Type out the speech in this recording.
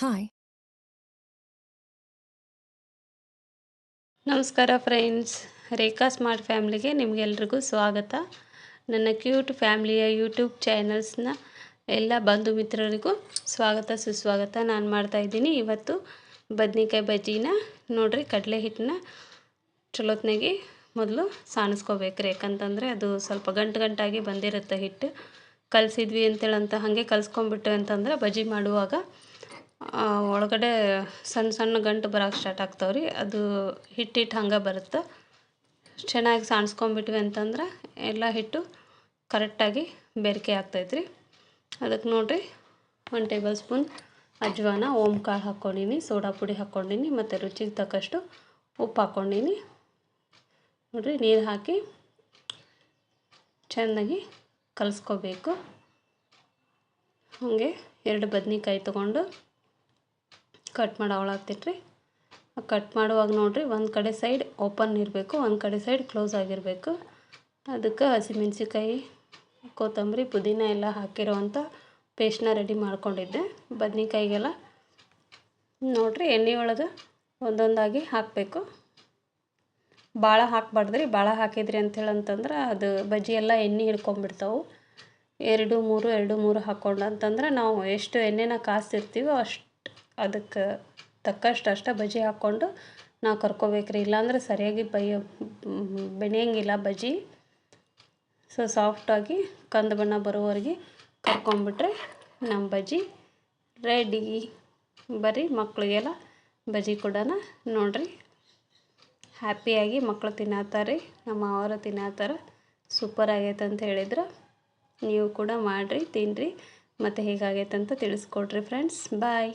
Hi. ನಮಸ್ಕಾರ friends. ರೇಖಾ smart ಫ್ಯಾಮ್ಲಿಗೆ ನಿಮಗೆಲ್ರಿಗೂ ಸ್ವಾಗತ. ನನ್ನ ಕ್ಯೂಟ್ ಫ್ಯಾಮ್ಲಿಯ ಯೂಟ್ಯೂಬ್ ಚಾನಲ್ಸ್ನ ಎಲ್ಲ ಬಂಧು ಮಿತ್ರರಿಗೂ ಸ್ವಾಗತ, ಸುಸ್ವಾಗತ. ನಾನು ಮಾಡ್ತಾಯಿದ್ದೀನಿ ಇವತ್ತು ಬದ್ನಿಕಾಯಿ ಬಜ್ಜಿನ ನೋಡ್ರಿ, ಕಡಲೆ ಹಿಟ್ಟನ್ನ ಚಲೋತ್ನಾಗಿ ಮೊದಲು ಸಾಣಿಸ್ಕೋಬೇಕ್ರಿ ಯಾಕಂತಂದರೆ ಅದು ಸ್ವಲ್ಪ ಗಂಟು ಗಂಟಾಗಿ ಬಂದಿರುತ್ತೆ ಹಿಟ್ಟು. ಕಲಸಿದ್ವಿ ಅಂತೇಳಂತ ಹಾಗೆ ಕಲಿಸ್ಕೊಂಬಿಟ್ಟು ಅಂತಂದ್ರೆ ಬಜ್ಜಿ ಮಾಡುವಾಗ ಒಳಗಡೆ ಸಣ್ಣ ಸಣ್ಣ ಗಂಟು ಬರಕ್ಕೆ ಸ್ಟಾರ್ಟ್ ಆಗ್ತಾವೆ ರೀ ಅದು ಹಿಟ್ಟು ಹಿಟ್ಟು ಹಂಗೆ ಬರುತ್ತೆ. ಚೆನ್ನಾಗಿ ಸಾಣಿಸ್ಕೊಂಬಿಟ್ವಿ ಅಂತಂದ್ರೆ ಎಲ್ಲ ಹಿಟ್ಟು ಕರೆಕ್ಟಾಗಿ ಬೆರಕೆ ಆಗ್ತೈತೆ ರೀ ಅದಕ್ಕೆ ನೋಡಿರಿ, ಒಂದು ಟೇಬಲ್ ಸ್ಪೂನ್ ಅಜ್ವಾನ ಓಮ್ ಕಾಳು ಹಾಕ್ಕೊಂಡೀನಿ ಸೋಡಾ ಪುಡಿ ಹಾಕ್ಕೊಂಡೀನಿ ಮತ್ತು ರುಚಿಗೆ ತಕ್ಕಷ್ಟು ಉಪ್ಪು ಹಾಕ್ಕೊಂಡೀನಿ ನೋಡಿರಿ, ನೀರು ಹಾಕಿ ಚೆನ್ನಾಗಿ ಕಲಿಸ್ಕೋಬೇಕು. ಹಾಗೆ ಎರಡು ಬದ್ನಿಕಾಯಿ ತೊಗೊಂಡು ಕಟ್ ಮಾಡವಳಾಗ್ತೈತ್ರಿ ಕಟ್ ಮಾಡುವಾಗ ನೋಡಿರಿ, ಒಂದು ಕಡೆ ಸೈಡ್ ಓಪನ್ ಇರಬೇಕು, ಒಂದು ಕಡೆ ಸೈಡ್ ಕ್ಲೋಸ್ ಆಗಿರಬೇಕು. ಅದಕ್ಕೆ ಹಸಿಮೆಣ್ಸಿಕಾಯಿ ಕೊತ್ತಂಬರಿ, ಪುದೀನ ಎಲ್ಲ ಹಾಕಿರೋವಂಥ ಪೇಸ್ಟ್ನ ರೆಡಿ ಮಾಡ್ಕೊಂಡಿದ್ದೆ. ಬದ್ನಿಕಾಯಿಗೆಲ್ಲ ನೋಡಿರಿ, ಎಣ್ಣೆ ಒಳಗೆ ಒಂದೊಂದಾಗಿ ಹಾಕಬೇಕು. ಭಾಳ ಹಾಕ್ಬಾರ್ದ್ರಿ ಭಾಳ ಹಾಕಿದ್ರಿ ಅಂಥೇಳಿ ಅಂತಂದ್ರೆ ಅದು ಬಜ್ಜಿ ಎಲ್ಲ ಎಣ್ಣೆ ಹಿಡ್ಕೊಂಬಿಡ್ತಾವೆ ಎರಡು, ಮೂರು ಎರಡು, ಮೂರು ಹಾಕ್ಕೊಂಡು ಅಂತಂದ್ರೆ ನಾವು ಎಷ್ಟು ಎಣ್ಣೆನ ಕಾಸ್ತಿರ್ತೀವೋ ಅಷ್ಟು ಅದಕ್ಕೆ ತಕ್ಕಷ್ಟು ಅಷ್ಟೇ ಬಜ್ಜಿ ಹಾಕ್ಕೊಂಡು ನಾವು ಕರ್ಕೋಬೇಕ್ರಿ. ಇಲ್ಲಾಂದ್ರೆ ಸರಿಯಾಗಿ ಬೈಯ ಬೆನೆಯಂಗಿಲ್ಲ ಬಜ್ಜಿ ಸೊ ಸಾಫ್ಟಾಗಿ ಕಂದು ಬಣ್ಣ ಬರೋವರೆಗೆ ಕರ್ಕೊಂಬಿಟ್ರೆ ನಮ್ಮ ಬಜ್ಜಿ ರೆಡಿ ಬರ್ರಿ ಮಕ್ಕಳಿಗೆಲ್ಲ ಬಜ್ಜಿ ಕೊಡೋಣ ನೋಡಿರಿ. ಹ್ಯಾಪಿಯಾಗಿ ಮಕ್ಕಳು ತಿನ್ನತ್ತಾರೆ ನಮ್ಮ ಅವರು ತಿನ್ನತ್ತಾರ ಸೂಪರ್ ಆಗೈತೆ ಅಂತ ಹೇಳಿದ್ರು. ನೀವು ಕೂಡ ಮಾಡಿರಿ ತಿನ್ನಿರಿ ಮತ್ತು ಹೇಗಾಗೈತೆ ಅಂತ ತಿಳಿಸ್ಕೊಡ್ರಿ ಫ್ರೆಂಡ್ಸ್ ಬಾಯ್